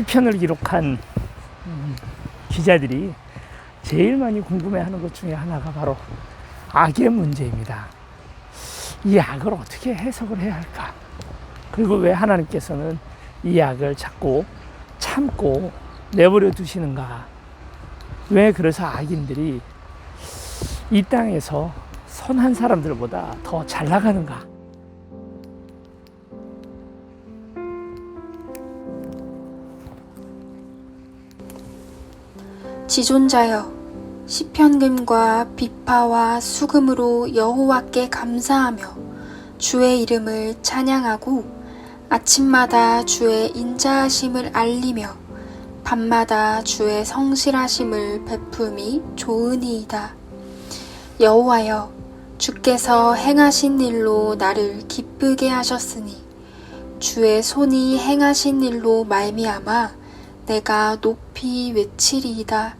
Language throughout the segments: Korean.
시편을 기록한 음, 기자들이 제일 많이 궁금해하는 것 중에 하나가 바로 악의 문제입니다. 이 악을 어떻게 해석을 해야 할까? 그리고 왜 하나님께서는 이 악을 자꾸 참고 내버려 두시는가? 왜 그래서 악인들이 이 땅에서 선한 사람들보다 더 잘 나가는가? 지존자여 시편금과 비파와 수금으로 여호와께 감사하며 주의 이름을 찬양하고 아침마다 주의 인자하심을 알리며 밤마다 주의 성실하심을 베품이 좋으니이다. 여호와여 주께서 행하신 일로 나를 기쁘게 하셨으니 주의 손이 행하신 일로 말미암아 내가 높이 외치리이다.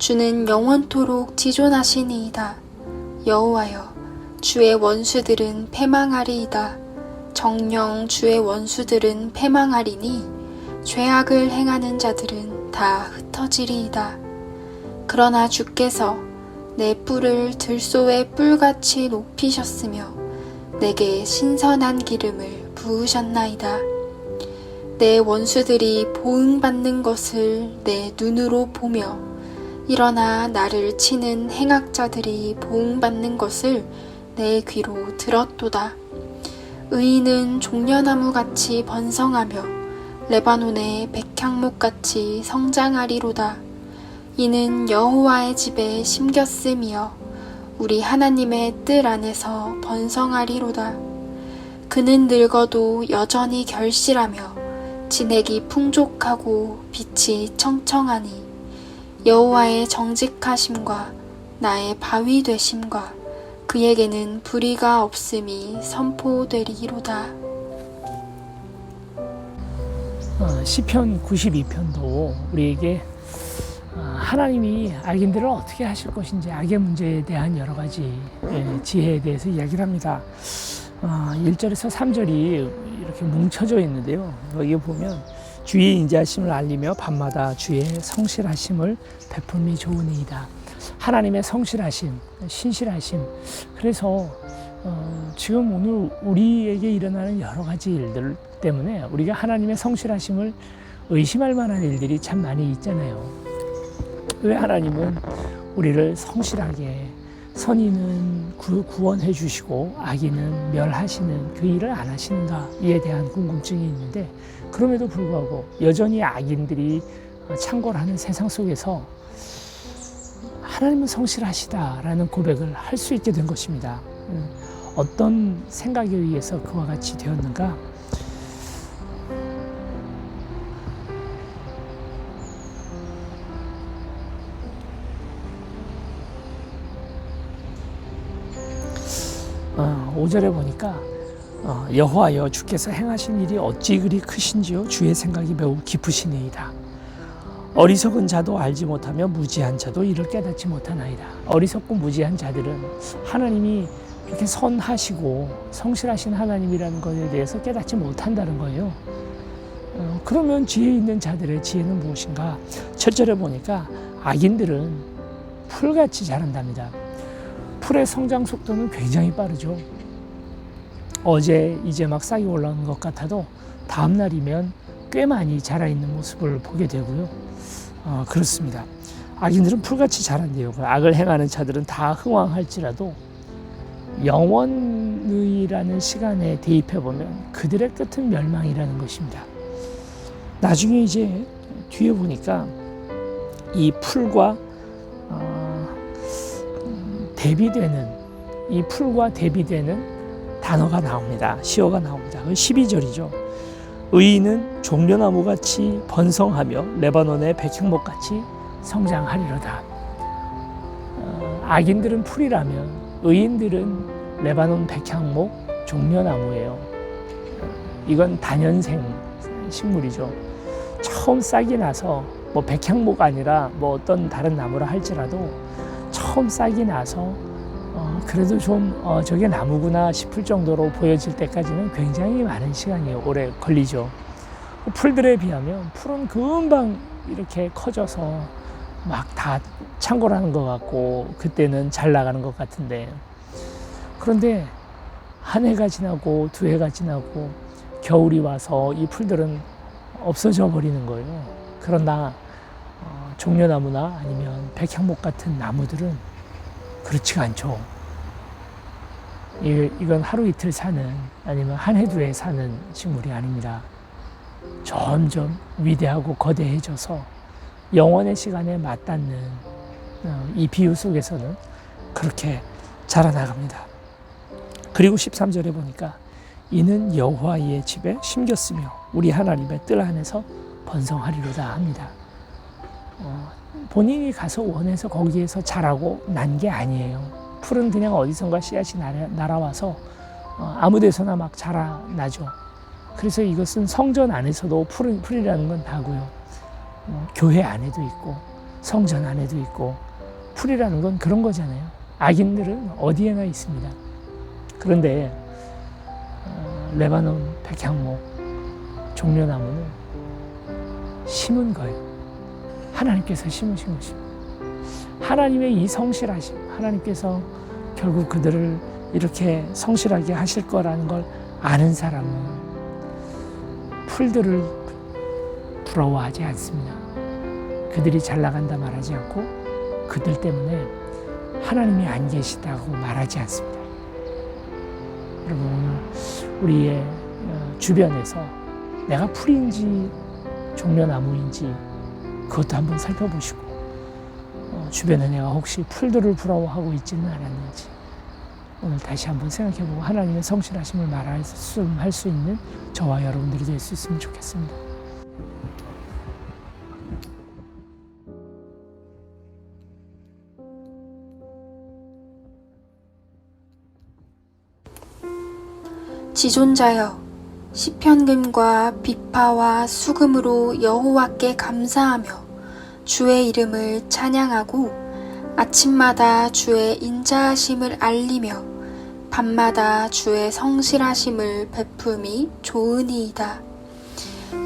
주는 영원토록 지존하시니이다. 여호와여 주의 원수들은 패망하리이다. 정령 주의 원수들은 패망하리니 죄악을 행하는 자들은 다 흩어지리이다. 그러나 주께서 내 뿔을 들소의 뿔같이 높이셨으며 내게 신선한 기름을 부으셨나이다. 내 원수들이 보응받는 것을 내 눈으로 보며 일어나 나를 치는 행악자들이 보응받는 것을 내 귀로 들었도다. 의인은 종려나무 같이 번성하며 레바논의 백향목 같이 성장하리로다. 이는 여호와의 집에 심겼음이여 우리 하나님의 뜰 안에서 번성하리로다. 그는 늙어도 여전히 결실하며 진액이 풍족하고 빛이 청청하니 여호와의 정직하심과 나의 바위 되심과 그에게는 불의가 없음이 선포되리로다. 어, 시편 92편도 우리에게 어, 하나님이 악인 들을 어떻게 하실 것인지 악의 문제에 대한 여러 가지 예, 지혜에 대해서 이야기를 합니다. 어, 1절에서 3절이 이렇게 뭉쳐져 있는데요. 여기 보면 주의 인자하심을 알리며 밤마다 주의 성실하심을 베풀미 좋으니이다. 하나님의 성실하심, 신실하심. 그래서 어, 지금 오늘 우리에게 일어나는 여러 가지 일들 때문에 우리가 하나님의 성실하심을 의심할 만한 일들이 참 많이 있잖아요. 왜 하나님은 우리를 성실하게 선인은 구, 구원해 주시고 악인은 멸하시는 그 일을 안 하시는가에 대한 궁금증이 있는데 그럼에도 불구하고 여전히 악인들이 창궐하는 세상 속에서 하나님은 성실하시다라는 고백을 할 수 있게 된 것입니다. 음, 어떤 생각에 의해서 그와 같이 되었는가? 5절에 보니까 어, 여호와여 주께서 행하신 일이 어찌 그리 크신지요 주의 생각이 매우 깊으시니이다. 어리석은 자도 알지 못하며 무지한 자도 이를 깨닫지 못하나이다. 어리석고 무지한 자들은 하나님이 이렇게 선하시고 성실하신 하나님이라는 것에 대해서 깨닫지 못한다는 거예요. 어, 그러면 지혜 있는 자들의 지혜는 무엇인가? 첫절에 보니까 악인들은 풀같이 자란답니다. 풀의 성장 속도는 굉장히 빠르죠. 어제 이제 막 싹이 올라오는 것 같아도 다음 날이면 꽤 많이 자라 있는 모습을 보게 되고요. 어, 그렇습니다. 악인들은 풀같이 자란대요. 그 악을 행하는 자들은 다 흥왕할지라도 영원의라는 시간에 대입해 보면 그들의 끝은 멸망이라는 것입니다. 나중에 이제 뒤에 보니까 이 풀과 어, 대비되는 이 풀과 대비되는 단어가 나옵니다. 시어가 나옵니다. 그 12절이죠. 의인은 종려나무 같이 번성하며 레바논의 백향목 같이 성장하리로다. 어, 악인들은 풀이라면 의인들은 레바논 백향목 종려나무예요. 이건 단연생 식물이죠. 처음 싹이 나서 뭐 백향목 아니라 뭐 어떤 다른 나무라 할지라도 처음 싹이 나서 어, 그래도 좀 어, 저게 나무구나 싶을 정도로 보여질 때까지는 굉장히 많은 시간이 오래 걸리죠. 풀들에 비하면 풀은 금방 이렇게 커져서 막 다 창고라는 것 같고 그때는 잘 나가는 것 같은데 그런데 한 해가 지나고 두 해가 지나고 겨울이 와서 이 풀들은 없어져 버리는 거예요. 그러나 어, 종려나무나 아니면 백향목 같은 나무들은 그렇지가 않죠. 이, 이건 하루 이틀 사는 아니면 한 해두해 사는 식물이 아닙니다. 점점 위대하고 거대해져서 영원의 시간에 맞닿는 어, 이 비유 속에서는 그렇게 자라나갑니다. 그리고 13절에 보니까 이는 여호와의 집에 심겼으며 우리 하나님의 뜰 안에서 번성하리로다 합니다. 어, 본인이 가서 원해서 거기에서 자라고 난 게 아니에요. 풀은 그냥 어디선가 씨앗이 날아, 날아와서 어, 아무 데서나 막 자라나죠. 그래서 이것은 성전 안에서도 풀, 풀이라는 건 다고요. 어, 교회 안에도 있고 성전 안에도 있고 풀이라는 건 그런 거잖아요. 악인들은 어디에나 있습니다. 그런데 어, 레바논 백향목 종려나무는 심은 거예요. 하나님께서 심으신 것입니다. 하나님의 이 성실하심, 하나님께서 결국 그들을 이렇게 성실하게 하실 거라는 걸 아는 사람은 풀들을 부러워하지 않습니다. 그들이 잘 나간다 말하지 않고 그들 때문에 하나님이 안 계시다고 말하지 않습니다. 여러분 오늘 우리의 어, 주변에서 내가 풀인지 종려나무인지 그것도 한번 살펴보시고 어, 주변에 내가 혹시 풀들을 부러워하고 있지는 않았는지 오늘 다시 한번 생각해보고 하나님의 성실하심을 말할 수 있는 저와 여러분들이 될 수 있으면 좋겠습니다. 지존자여 시편금과 비파와 수금으로 여호와께 감사하며 주의 이름을 찬양하고 아침마다 주의 인자하심을 알리며 밤마다 주의 성실하심을 베품이 좋으니이다.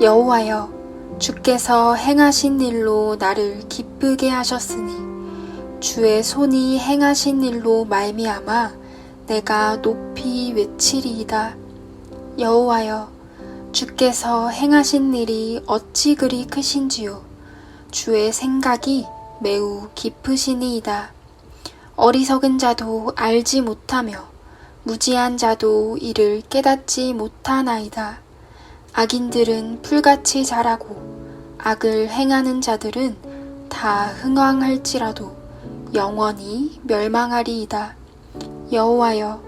여호와여 주께서 행하신 일로 나를 기쁘게 하셨으니 주의 손이 행하신 일로 말미암아 내가 높이 외치리이다. 여호와여 주께서 행하신 일이 어찌 그리 크신지요 주의 생각이 매우 깊으시니이다. 어리석은 자도 알지 못하며 무지한 자도 이를 깨닫지 못하나이다. 악인들은 풀같이 자라고 악을 행하는 자들은 다 흥왕할지라도 영원히 멸망하리이다. 여호와여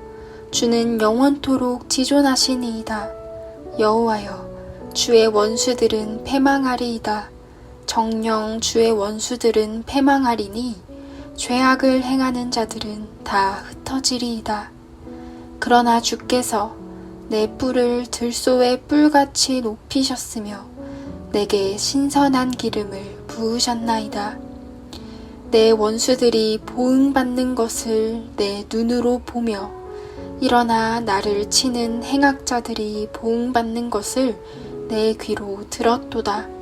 주는 영원토록 지존하시니이다. 여호와여 주의 원수들은 패망하리이다. 정령 주의 원수들은 패망하리니 죄악을 행하는 자들은 다 흩어지리이다. 그러나 주께서 내 뿔을 들소의 뿔같이 높이셨으며 내게 신선한 기름을 부으셨나이다. 내 원수들이 보응받는 것을 내 눈으로 보며 일어나 나를 치는 행악자들이 보응받는 것을 내 귀로 들었도다.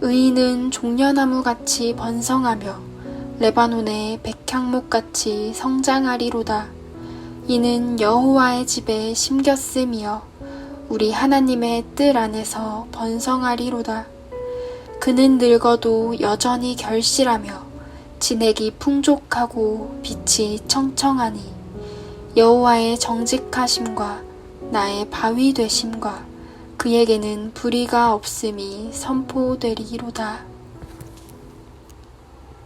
의인은 종려나무 같이 번성하며 레바논의 백향목 같이 성장하리로다. 이는 여호와의 집에 심겼음이여 우리 하나님의 뜰 안에서 번성하리로다. 그는 늙어도 여전히 결실하며 진액이 풍족하고 빛이 청청하니 여호와의 정직하심과 나의 바위 되심과 그에게는 불의가 없음이 선포되리로다.